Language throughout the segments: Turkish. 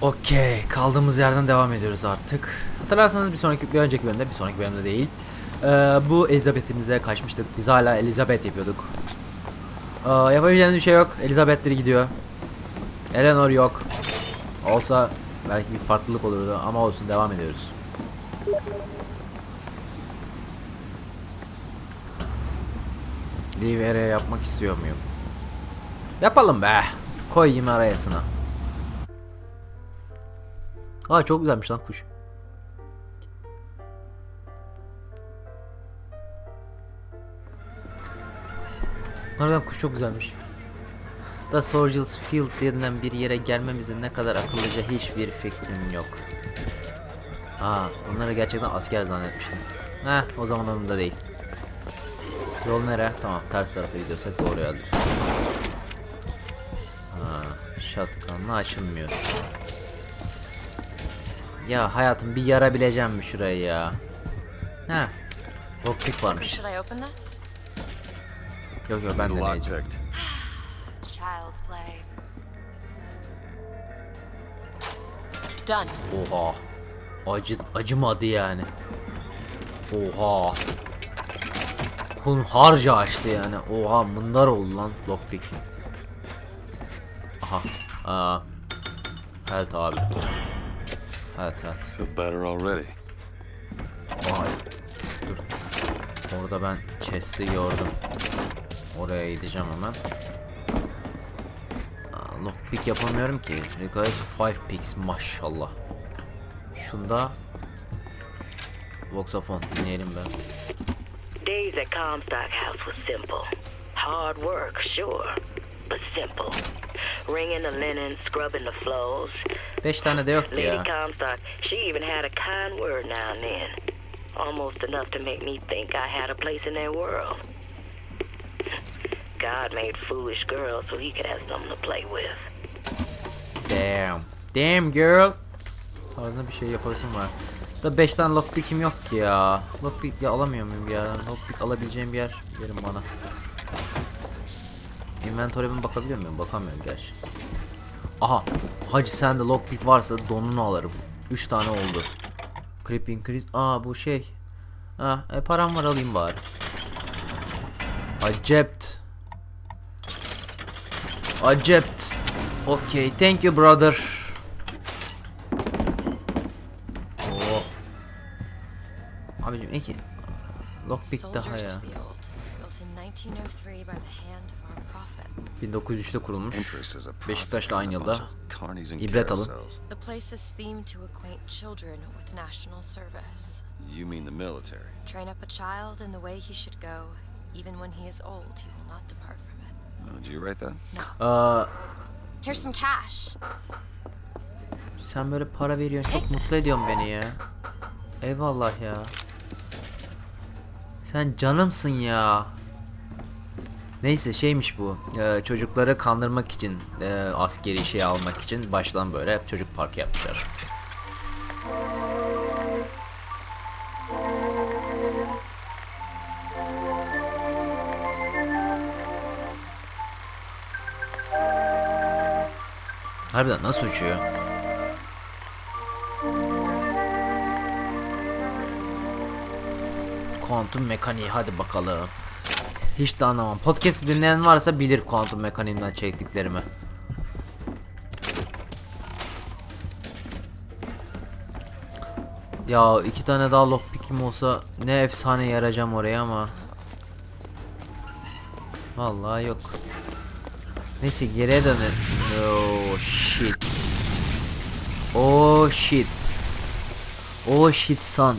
Okey, kaldığımız yerden devam ediyoruz artık. Hatırlarsanız bir sonraki, bir önceki bölümde, bir sonraki bölümde değil. Ee, bu Elizabeth'imize kaçmıştık. Biz hala Elizabeth yapıyorduk. Ee, yapabileceğimiz bir şey yok. Elizabeth'leri gidiyor. Eleanor yok. Olsa belki bir farklılık olurdu ama olsun devam ediyoruz. Rivera yapmak istiyor muyum? Yapalım be. Koyayım arayasına. Aa çok güzelmiş lan kuş. Harbiden kuş çok güzelmiş. Da Soldiers Field denilen bir yere gelmemizin ne kadar akıllıca hiçbir fikrim yok. Aa, bunları gerçekten asker zannetmiştim. Heh, o zaman onunda değil. Yol nere? Tamam, ters tarafa gidiyorsak doğru yoldur. Ha, shotgunla açılmıyor. Ya hayatım bir yarabileceğim mi şurayı ya? Ha. Lockpick varmış. Yok yok ben deneyeceğim. Child's play. Done. Oha. Acı acımadı yani. Oha. Hunharca açtı yani. Oha mındar oldu lan lockpick. Aha. Aa. Health abi. Health health. Feel better already. Vay. Dur. Orada ben chest'i gördüm. Oraya gideceğim hemen. Aa, Lockpick yapamıyorum ki. Requires 5 picks maşallah. Şunda Voxophone dinleyelim be. Days at Comstock House was simple. Hard work, sure, but simple. Wringing the linen, scrubbing the floors. 5 tane de yoktu Lady ya. Comstock, she even had a kind word now and then. Almost enough to make me think I had a place in their world. God made foolish girls so he could have something to play with. Damn. Damn girl. Tarzında bir şey yapasım var. Da 5 tane lockpick'im yok ki ya. Lockpick ya alamıyor muyum yerden? Lockpick alabileceğim bir yer verin bana. Inventory'ime bakabiliyor muyum? Bakamıyorum gerçi. Aha. Hacı sende lockpick varsa donunu alırım. 3 tane oldu. Creeping Chris. Aa bu şey. Ha, e, param var alayım bari. Acept. Acept. Okay, thank you brother. Oh. Abicim iki. Lockpick daha ya. Field, built in 1903 by the hand of our prophet. 1903'te kurulmuş. Beşiktaş'la aynı yılda. İbret alın. The place is themed to acquaint children with national service. You mean the military? Train up a child in the way he should go. Even when he is old, he will not depart from it. Oh, did you write that? Aa, Here's some cash. sen böyle para veriyorsun çok mutlu ediyorsun beni ya. Eyvallah ya. Sen canımsın ya. Neyse şeymiş bu. e, çocukları kandırmak için e, askeri şey almak için baştan böyle çocuk parkı yapmışlar. Harbiden nasıl uçuyor? Kuantum mekaniği hadi bakalım. Hiç de anlamam. Podcast dinleyen varsa bilir kuantum mekaniğinden çektiklerimi. Ya iki tane daha lockpick'im olsa ne efsane yarayacağım oraya ama. Vallahi yok. Neyse geriye dönelim. Oh shit. Oh shit. Oh shit son.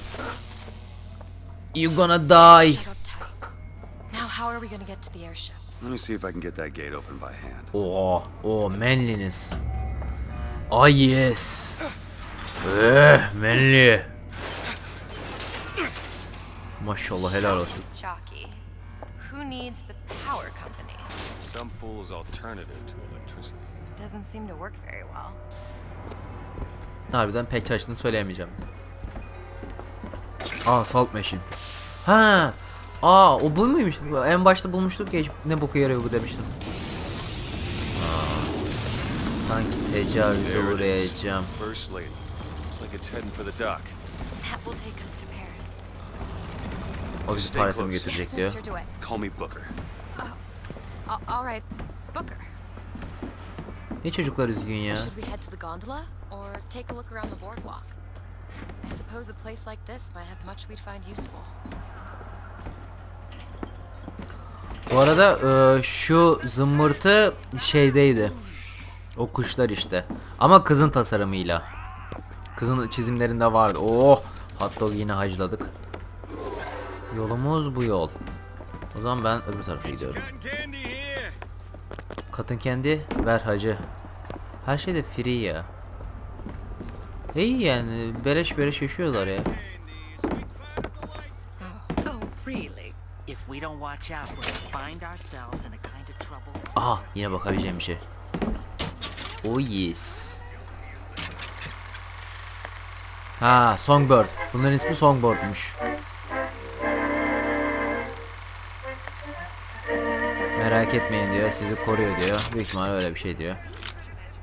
You gonna die. Shut up tight. Now, how are we going to get to the airship? Let me see if I can get that gate open by hand. Oh, oh manliness. Ah yes. Eh, manly. Maşallah helal olsun. Jockey. Who needs the power company? Some fool's alternative to electricity. Doesn't seem to work very well. Harbiden pek çalıştığını söyleyemeyeceğim. Aa salt machine. Ha. Aa o bu muymuş? En başta bulmuştuk ya hiç ne boku yarıyor bu demiştim. Aa, Sanki tecavüze uğrayacağım. First lady. Looks like it's heading for the dock. That will take us to Paris. O bizi Paris'e mi götürecek Yes, diyor. Call me Booker. A- all right, Booker. Ne çocuklar üzgün ya. Should we head to the gondola or take a look around the boardwalk? I suppose a place like this might have much we'd find useful. Bu arada e, şu zımbırtı şeydeydi. O kuşlar işte. Ama kızın tasarımıyla. Kızın çizimlerinde vardı. Oh! Hot dog yine hacladık. Yolumuz bu yol. O zaman ben öbür tarafa gidiyorum. Katın kendi ver hacı. Her şey de free ya. İyi yani beleş beleş yaşıyorlar ya. Aha yine bakabileceğim bir şey. Oh yes. Ha Songbird. Bunların ismi Songbird'muş. Merak etmeyin diyor. Sizi koruyor diyor. Büyük ihtimalle öyle bir şey diyor.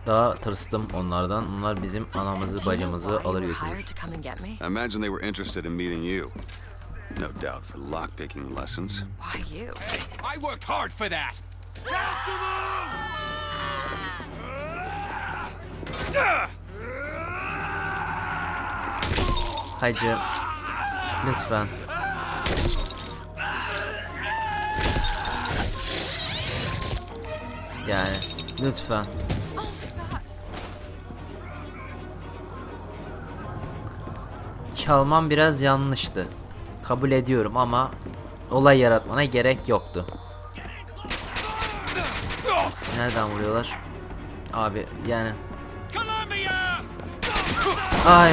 Daha tırstım onlardan. Onlar bizim anamızı you alır götürür. imagine they were interested in meeting you. No doubt for lockpicking lessons. Why you? I worked hard for that. Hacı. Lütfen. Yani lütfen. Çalmam biraz yanlıştı. Kabul ediyorum ama olay yaratmana gerek yoktu. Nereden vuruyorlar? Abi yani! Ay,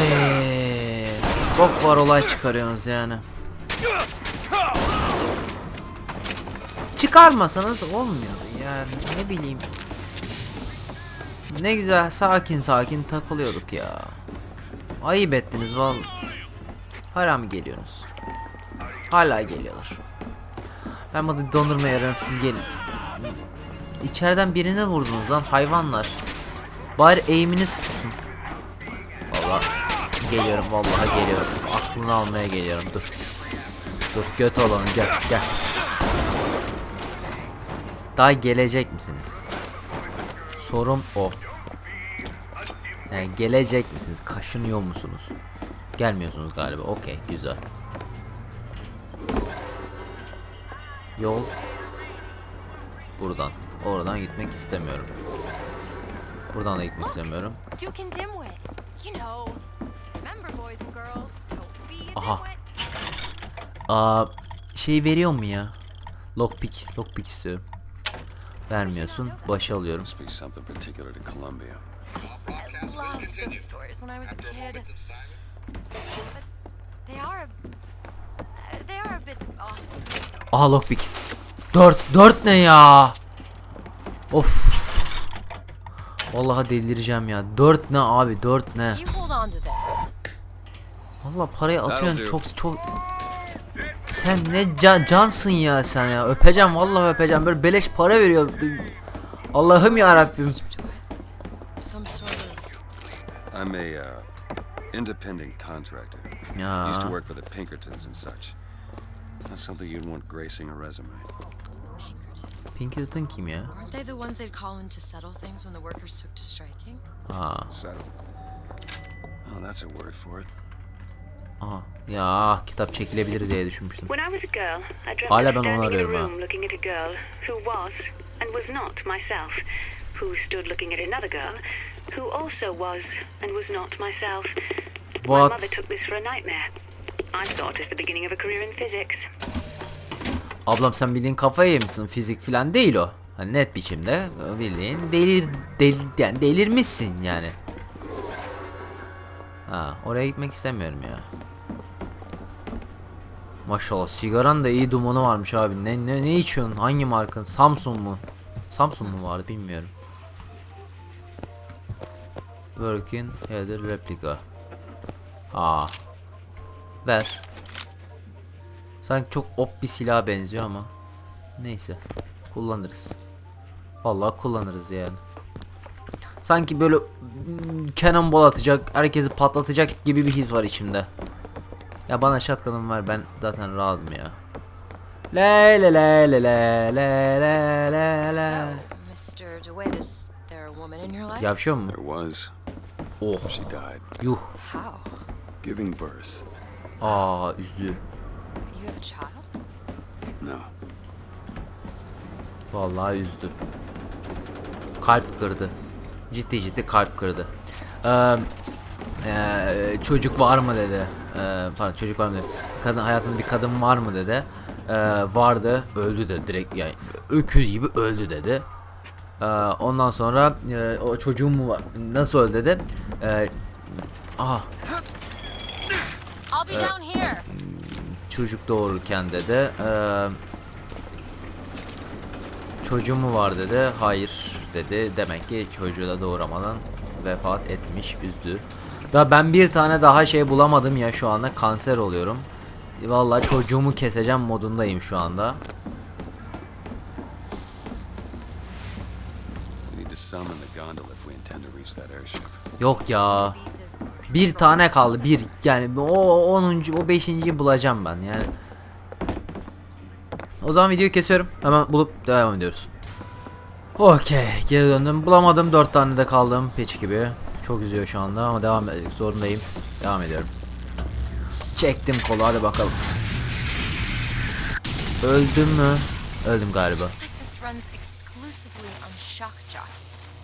bok var olay çıkarıyorsunuz yani. Çıkarmasanız olmuyordu yani ne bileyim. Ne güzel sakin sakin takılıyorduk ya. Ayıp ettiniz vallahi. Hala mı geliyorsunuz? Hala geliyorlar. Ben bunu dondurma yararım siz gelin. İçeriden birine vurdunuz lan hayvanlar. Bari eğiminiz tutsun. Valla geliyorum vallahi geliyorum. Aklını almaya geliyorum dur. Dur göt olanı gel gel. Daha gelecek misiniz? Sorum o. Yani gelecek misiniz? Kaşınıyor musunuz? Gelmiyorsunuz galiba. Okey güzel. Yol buradan. Oradan gitmek istemiyorum. Buradan da gitmek istemiyorum. Aha. Aa şey veriyor mu ya? Lockpick, lockpick istiyorum. Vermiyorsun. Başa alıyorum. Aha lockpick. 4 4 ne ya? Of. Vallahi delireceğim ya. 4 ne abi? 4 ne? Vallahi parayı atıyorsun çok çok sen ne can, cansın ya sen ya. Öpeceğim vallahi öpeceğim. Böyle beleş para veriyor. Allah'ım ya Rabbim. I'm a uh, independent contractor. Ya. Used to work for the Pinkertons and such. Not something you'd want gracing a resume. Pinkerton. Pinkerton kim ya? Aren't they the ones they'd call in to settle things when the workers took to striking? Ha. Settle. Oh, that's a word for it. Aha. Ya kitap çekilebilir diye düşünmüştüm. When I was a girl, I dreamt Hala of onu standing in a arıyorum ha. room looking at a girl who was and was not myself, who stood looking at another girl who also was and was not myself. My What? mother took this for a nightmare. I saw it as the beginning of a career in physics. Ablam sen bildiğin kafayı yemişsin. Fizik falan değil o. Hani net biçimde bildiğin delir, del, yani delirmişsin yani. Ha oraya gitmek istemiyorum ya. Maşallah sigaran da iyi dumanı varmış abi. Ne ne ne içiyorsun? Hangi marka? Samsung mu? Samsung mu vardı bilmiyorum. Working Header Replica. Aa. Ver. Sanki çok op bir silah benziyor ama. Neyse. Kullanırız. Vallahi kullanırız yani. Sanki böyle mm, cannonball atacak, herkesi patlatacak gibi bir his var içimde. Ya bana shotgun'ım var ben zaten rahatım ya. Le le le le le le le le le. So, Mr. DeWitt, is there a woman in your life? Yavşıyor mu? There was. Oh She died. yuh. How? Giving birth. Aa üzdü. You have a child? No. Vallahi üzdü. Kalp kırdı. Ciddi ciddi kalp kırdı. Ee, ee, çocuk var mı dedi. Ee, pardon çocuk var mı dedi. Kadın hayatında bir kadın var mı dedi. Ee, vardı. Öldü dedi direkt yani öküz gibi öldü dedi. Ee, ondan sonra e, o çocuğum mu var? Nasıl öldü dedi. Ee, aha Çocuk doğururken dedi. Eee çocuğu mu var dedi. Hayır dedi. Demek ki çocuğu da doğuramadan vefat etmiş. Üzdü. Da ben bir tane daha şey bulamadım ya şu anda kanser oluyorum. Vallahi çocuğumu keseceğim modundayım şu anda. Yok ya. Bir tane kaldı. Bir yani o 10. o 5.yi bulacağım ben yani. O zaman videoyu kesiyorum. Hemen bulup devam ediyoruz. Okey geri döndüm. Bulamadım. 4 tane de kaldım. Peç gibi. Çok üzüyor şu anda ama devam zorundayım. Devam ediyorum. Çektim kolu hadi bakalım. Öldüm mü? Öldüm galiba.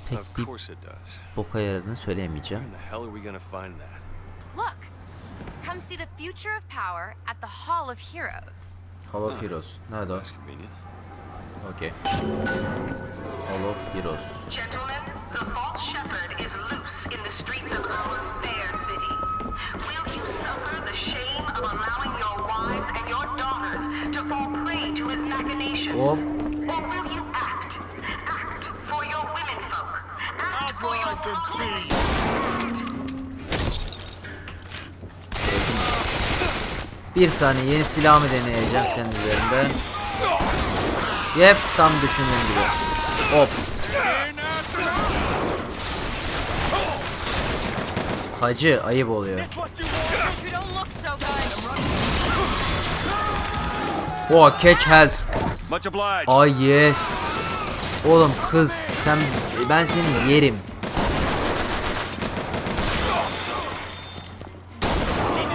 Looks like this runs exclusively on shock jockey. Pek Of bir course it does. boka yaradığını söyleyemeyeceğim. Where in the hell are we gonna find that? Look! Come see the future of power at the Hall of Heroes. Hall of Heroes. Nerede o? That's convenient. Okey. Hall of Heroes. Gentlemen, the false shepherd is loose in the streets of our fair city. Will you suffer the shame of allowing your wives and your daughters to fall prey to his machinations? Hop. Or will Bir saniye yeni silahımı deneyeceğim senin üzerinde. Yep tam düşündüğüm gibi. Hop. Hacı ayıp oluyor. Oh catch has. Ay yes. Oğlum kız sen ben seni yerim.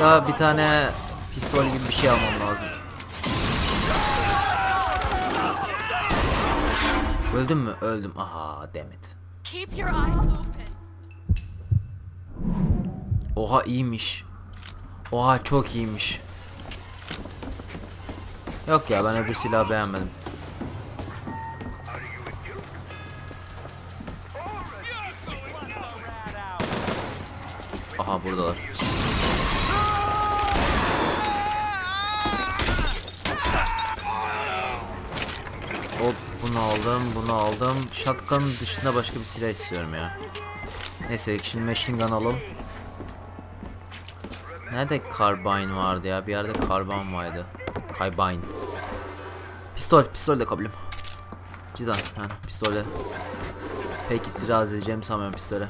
Daha bir tane pistol gibi bir şey almam lazım. Öldüm mü? Öldüm. Aha demet. Oha iyiymiş. Oha çok iyiymiş. Yok ya ben öbür silahı beğenmedim. Aha buradalar. Hop bunu aldım bunu aldım. Shotgun dışında başka bir silah istiyorum ya. Neyse şimdi machine gun alalım. Nerede carbine vardı ya? Bir yerde carbine vardı. Carbine. Pistol, pistol de kabilim. Cidden yani pistole. Pek itiraz edeceğim sanmıyorum pistole.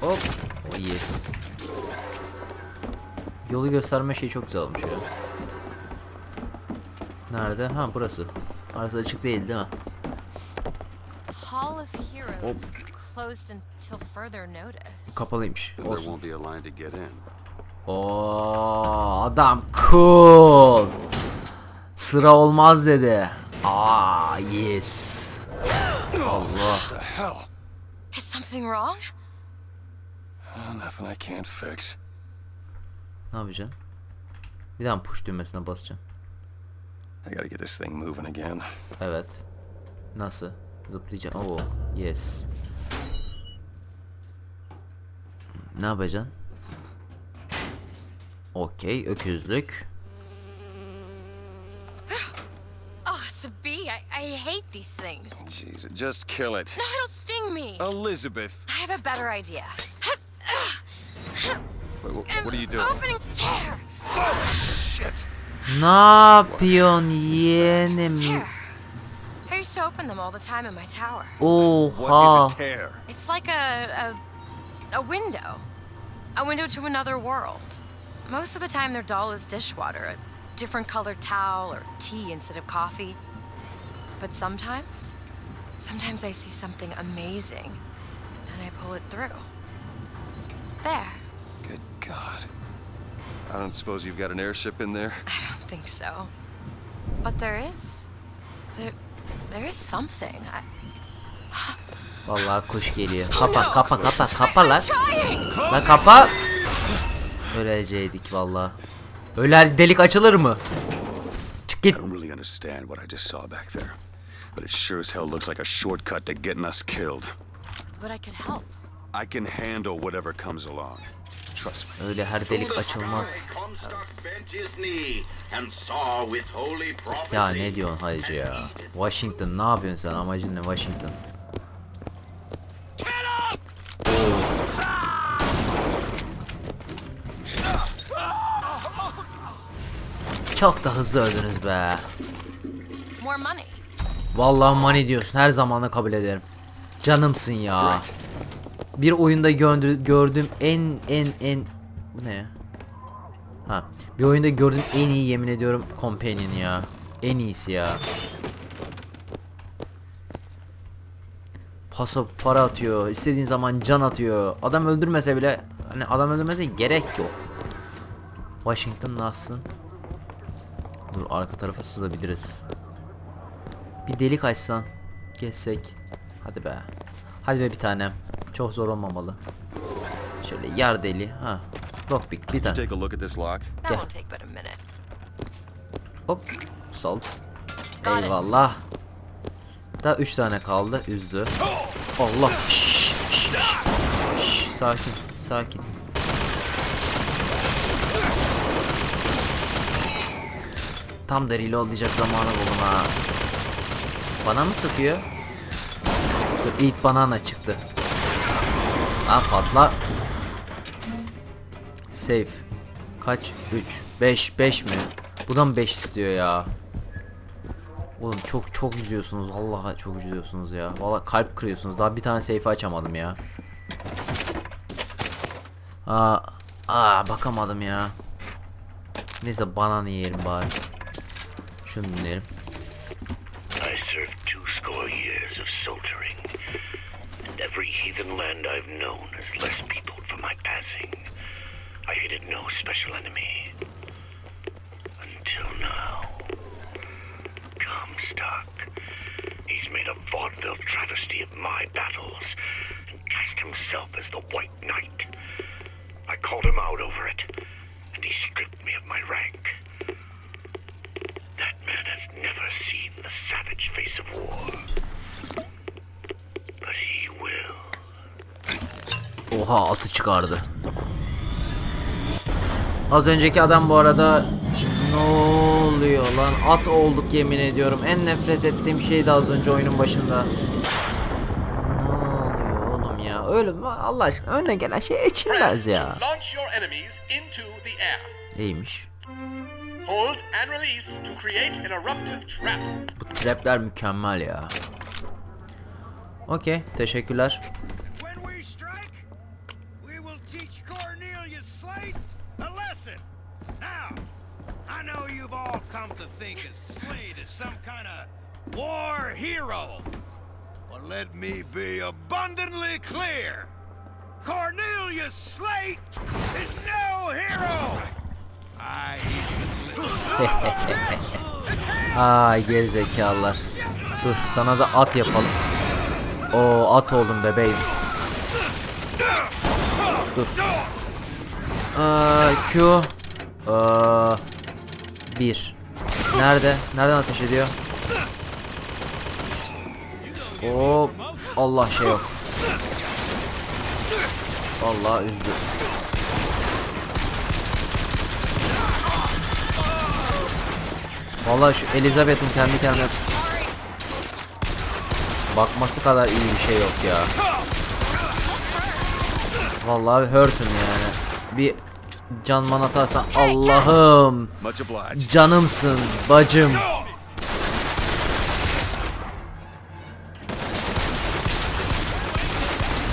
Hop. Oh yes. Yolu gösterme şey çok güzel olmuş ya. Nerede? Ha burası. Arası açık değil değil mi? Hall of Heroes closed until further notice. Kapalıymış. There won't be a line to get in. Oo adam cool. Sıra olmaz dedi. Aa yes. Allah. The hell? Is something wrong? Oh, nothing I can't fix. Ne yapacaksın? Bir daha push düğmesine basacaksın. I gotta get this thing moving again. Evet. Nasıl? Zıplayacaksın. Oo yes. Ne yapacaksın? Okey öküzlük. Oh, it's a bee. I, I hate these things. Jeez, just kill it. No, it'll sting me. Elizabeth. I have a better idea. Wait, wh- what are you doing? Opening tear. Oh shit. Ne yapıyorsun It's yeğenim? tear. Are used to open them all the time in my tower. What Oha. is a? It's like a, a a window, a window to another world. Most of the time, they're dull as dishwater, a different colored towel or tea instead of coffee. But sometimes, sometimes I see something amazing, and I pull it through. There. Good God. I don't suppose you've got an airship in there? I think so. But there is. There, there is something. I, Vallahi kuş geliyor. Kapa kapa kapa kapa lan. Lan kapa. Öleceydik vallahi. Öyle delik açılır mı? Çık I git. don't really understand what I just saw back there. But it sure as hell looks like a shortcut to getting us killed. But I could help. I can handle whatever comes along. Trust me. Öyle her delik açılmaz. Ya ne diyorsun hacı ya? Washington ne yapıyorsun sen? Amacın ne Washington? Çok da hızlı öldünüz be. Vallahi money diyorsun her zaman da kabul ederim. Canımsın ya. Bir oyunda gördü, gördüğüm en en en bu ne ya? Ha, bir oyunda gördüğüm en iyi yemin ediyorum companion ya. En iyisi ya. Paso para atıyor, istediğin zaman can atıyor. Adam öldürmese bile hani adam öldürmese gerek yok. Washington nasılsın? Dur arka tarafa sızabiliriz. Bir delik açsan. Geçsek. Hadi be. Hadi be bir tanem. Çok zor olmamalı. Şöyle yar deli. Ha. Lockpick bir tane. take a look at this lock? That Yeah. won't take but a minute. Hop. İt. Eyvallah. Daha 3 tane kaldı. Üzdü. Allah. Şş, şş, şş. Şş, Sakin. Sakin. Tam da reloadlayacak zamanı buldum ha. Bana mı sıkıyor? Dur ilk banana çıktı. Lan patla. Safe. Kaç? 3. 5. 5 mi? Bu da mı 5 istiyor ya? Oğlum çok çok üzüyorsunuz. Vallahi çok üzüyorsunuz ya. Vallahi kalp kırıyorsunuz. Daha bir tane safe açamadım ya. Aa, aa bakamadım ya. Neyse banana yiyelim bari. Şunu dinleyelim. Heathen land I've known is less peopled for my passing. I hated no special enemy. Until now. Comstock. He's made a vaudeville travesty of my battles and cast himself as the White Knight. Oha atı çıkardı. Az önceki adam bu arada ne oluyor lan at olduk yemin ediyorum en nefret ettiğim şeydi az önce oyunun başında. Ne oluyor oğlum ya öyle mi? Allah aşkına önüne gelen şey içilmez ya. İyiymiş. Hold and release to create an eruptive trap. Bu trapler mükemmel ya. Okey teşekkürler. When we strike, we will teach Slate a lesson. Now, I know you've all come to think of Slade as some kind of war hero. But let me be abundantly clear. Cornelius Slate is no hero. I Ay gerizekalılar. Dur sana da at yapalım. O at oldum bebeğim. Dur. Aa, Q. Aa, bir. Nerede? Nereden ateş ediyor? Hop. Allah şey yok. Allah üzdü. Vallahi şu Elizabeth'in kendi kendine bakması kadar iyi bir şey yok ya. Vallahi hurt'üm yani bir can man atarsan Allah'ım canımsın bacım.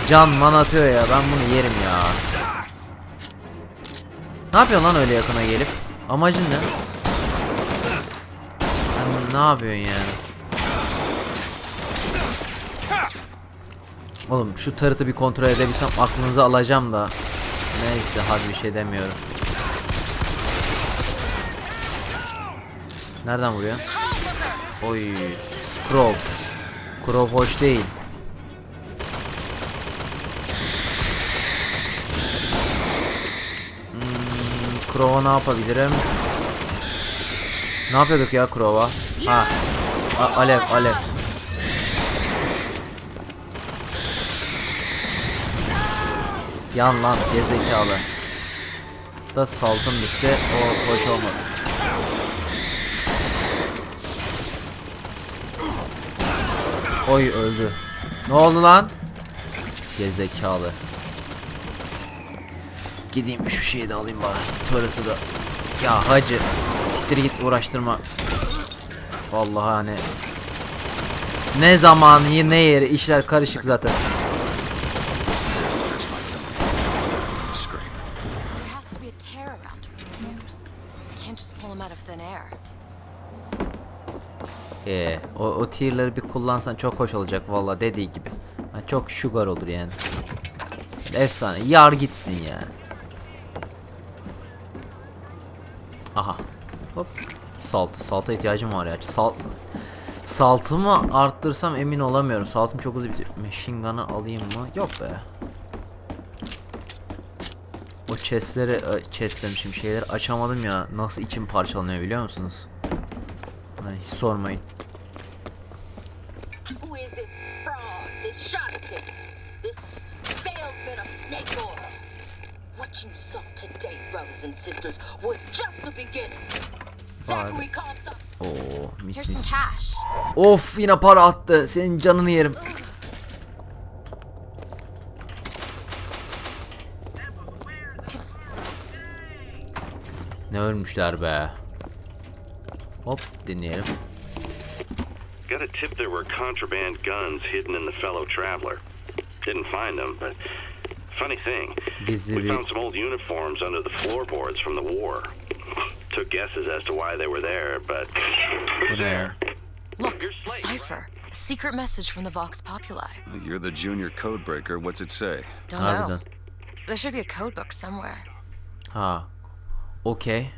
Can man atıyor ya ben bunu yerim ya. Ne yapıyorsun lan öyle yakına gelip? Amacın ne? Sen ne yapıyorsun yani? Oğlum şu tarıtı bir kontrol edebilsem aklınızı alacağım da. Neyse hadi bir şey demiyorum. Nereden vuruyor? Oy. Crow. Crow hoş değil. Hmm, Crow'a ne yapabilirim? Ne yapıyorduk ya Crow'a? Ha. A- alev, alev. Yan lan gezekalı. Da saltım bitti. O hoş olmadı. Oy öldü. Ne oldu lan? Gezekalı. Gideyim şu şeyi de alayım bari. Turret'ı da. Ya hacı. Siktir git uğraştırma. Vallahi hani. Ne zaman ne yeri işler karışık zaten. Scream. There has to be a tear around News. I can't just pull him out of thin air. Ee, tier'ları bir kullansan çok hoş olacak valla dediği gibi. Ha, çok sugar olur yani. Efsane. Yar gitsin yani. Aha. Hop. Salt. Salta ihtiyacım var ya. Salt. Saltımı arttırsam emin olamıyorum. Saltım çok hızlı bitiyor. Machine gun'ı alayım mı? Yok be. O chestleri, e, chest demişim şeyleri açamadım ya. Nasıl içim parçalanıyor biliyor musunuz? Hani hiç sormayın. Comstock. Oo, mis mis. Of yine para attı. Senin canını yerim. Ne ölmüşler be. Hop dinleyelim. Got a tip there were contraband guns hidden in the fellow traveler. Didn't find them, but funny thing, we found some old uniforms under the floorboards from the war. Took guesses as to why they were there, but who's Bu there? Look, a cipher. A secret message from the Vox Populi. You're the junior code breaker. What's it say? Don't ah, know. Harbiden. There should be a code book somewhere. Ah, ha. Okey.